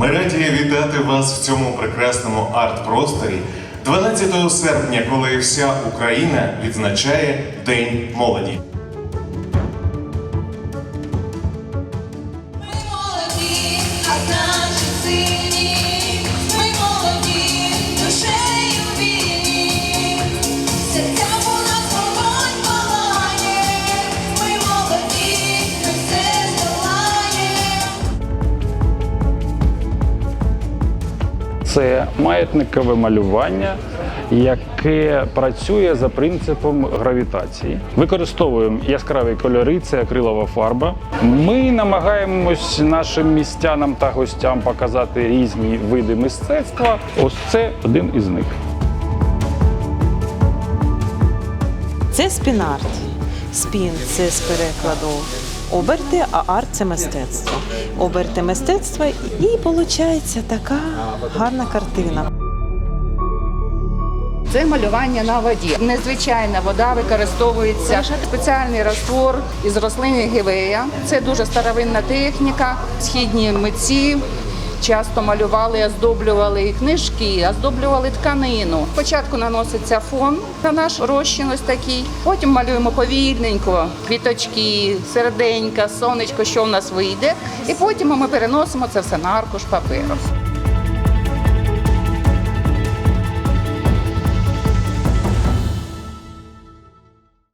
Ми раді вітати вас в цьому прекрасному арт-просторі 12 серпня, коли вся Україна відзначає День молоді. Ми молоді, а наші сильні. Це маятникове малювання, яке працює за принципом гравітації. Використовуємо яскраві кольори, це акрилова фарба. Ми намагаємось нашим містянам та гостям показати різні види мистецтва. Ось це один із них. Це спін-арт. Спін це з перекладу оберти, а арт це мистецтво. Оберти мистецтва і виходить така гарна картина. Це малювання на воді. Незвичайна вода використовується спеціальний раствор із рослини гівея. Це дуже старовинна техніка. Східні митці часто малювали, оздоблювали і книжки, оздоблювали тканину. Спочатку наноситься фон на наш розчин ось такий. Потім малюємо повільненько квіточки, серденька, сонечко, що в нас вийде. І потім ми переносимо це все на аркуш паперу.